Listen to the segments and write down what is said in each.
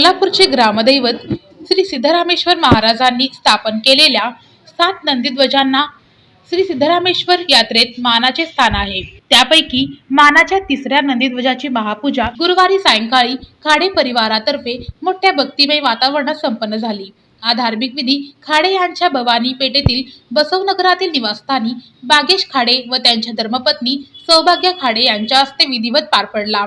सोलापूरचे ग्रामदैवत श्री सिद्धरामेश्वर महाराजांनी स्थापन केलेल्या सात नंदीध्वजांना श्री सिद्धरामेश्वर यात्रेत मानाचे स्थान आहे. त्यापैकी मानाच्या तिसऱ्या नंदीध्वजाची महापूजा गुरुवारी सायंकाळी खाडे परिवारातर्फे मोठ्या भक्तिमय वातावरणात संपन्न झाली. हा धार्मिक विधी खाडे यांच्या भवानी पेठेतील बसवनगरातील निवासस्थानी बागेश खाडे व त्यांच्या धर्मपत्नी सौभाग्य खाडे यांच्या हस्ते विधिवत पार पडला.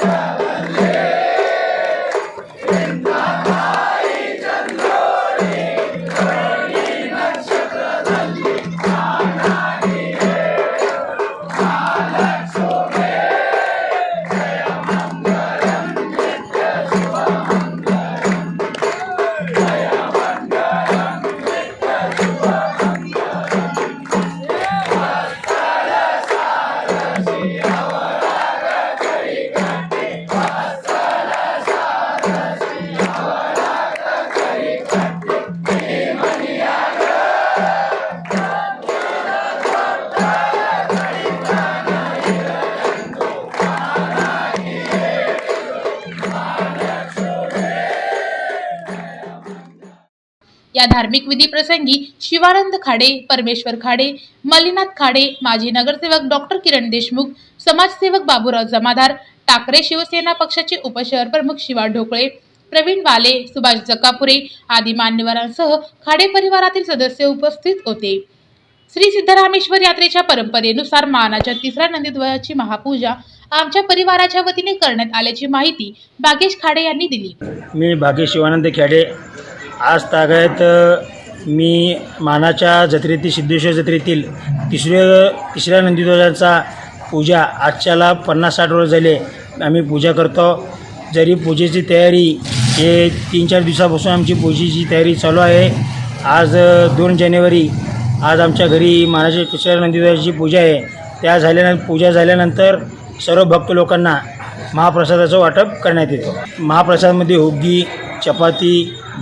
Yeah. या धार्मिक विधी प्रसंगी शिवानंद खाडे परमेश्वर खाडे मल्लीनाथ खाडे माजी नगरसेवक डॉक्टर किरण देशमुख समाजसेवक बाबूराव जमादार ठाकरे शिवसेना पक्षाचे उपशहर प्रमुख शिवा ढोकळे प्रवीण वाले सुभाष जकापुरे आदी मान्यवरांसह खाडे परिवारातील सदस्य उपस्थित होते. श्री सिद्धरामेश्वर यात्रेच्या परंपरेनुसार मानाच्या तिसऱ्या नंदीध्वजाची महापूजा आमच्या परिवाराच्या वतीने करण्यात आल्याची माहिती बागेश खाडे यांनी दिली. मी भाग्येश शिवानंद खेडे आज तागायत मी मानाच्या जत्रेतील सिद्धेश्वर जत्रेतील तिसऱ्या तिसऱ्या नंदीध्वजाचा पूजा आजच्याला पन्नास साठ वर्ष झाले. आम्ही पूजा करतो. जरी पूजेची तयारी हे तीन चार दिवसापासून आमची पूजेची तयारी चालू आहे. आज दोन जानेवारी आज आमच्या घरी मानाच्या तिसऱ्या नंदीध्वजाची पूजा आहे. त्या झाल्यानंतर पूजा झाल्यानंतर सर्व भक्त लोकांना महाप्रसादाचं वाटप करण्यात येतं. महाप्रसादमध्ये हुग्गी चपाती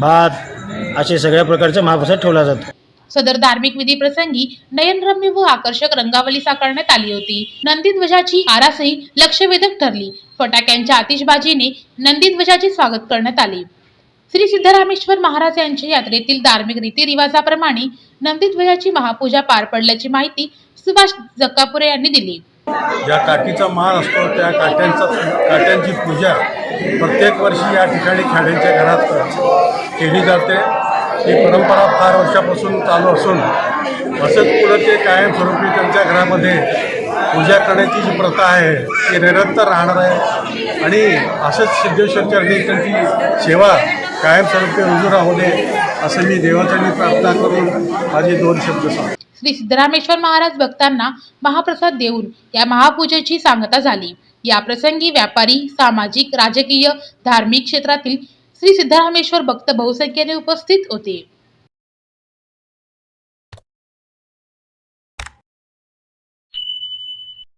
भात असे सगळ्या प्रकारचा महाप्रसाद ठेवला जातो. सदर धार्मिक विधी प्रसंगी नयनरम्य व आकर्षक रंगावली साकारण्यात आली होती. नंदीध्वजाची आरासही लक्षवेधक ठरली. फटाक्यांच्या आतिषबाजीने नंदीध्वजाचे स्वागत करण्यात आले. श्री सिद्धरामेश्वर महाराज यांच्या यात्रेतील धार्मिक रीतिरिवाजाप्रमाणे नंदीध्वजाची महापूजा पार पडल्याची माहिती सुभाष जक्कापुरे यांनी दिली. ज्या काठीचा असतो त्या काट्यांचा काट्यांची पूजा प्रत्येक वर्षी या ठिकाणी खेड्यांच्या घरात केली जाते. ही परंपरा फार वर्षापासून चालू असून असंच पुढं ते कायमस्वरूपी त्यांच्या घरामध्ये पूजा करण्याची जी प्रथा आहे ती निरंतर राहणार आहे. आणि असंच सिद्धेश्वरचरणी त्यांची सेवा कायमस्वरूपी रुजू राहू दे असं मी देवाचरणी प्रार्थना करून माझे दोन शब्द सांगतो. श्री सिद्धरामेश्वर महाराज भक्तांना महाप्रसाद देऊन या महापूजेची सांगता झाली. याप्रसंगी व्यापारी सामाजिक राजकीय धार्मिक क्षेत्रातील श्री सिद्धरामेश्वर भक्त बहुसंख्येने उपस्थित होते.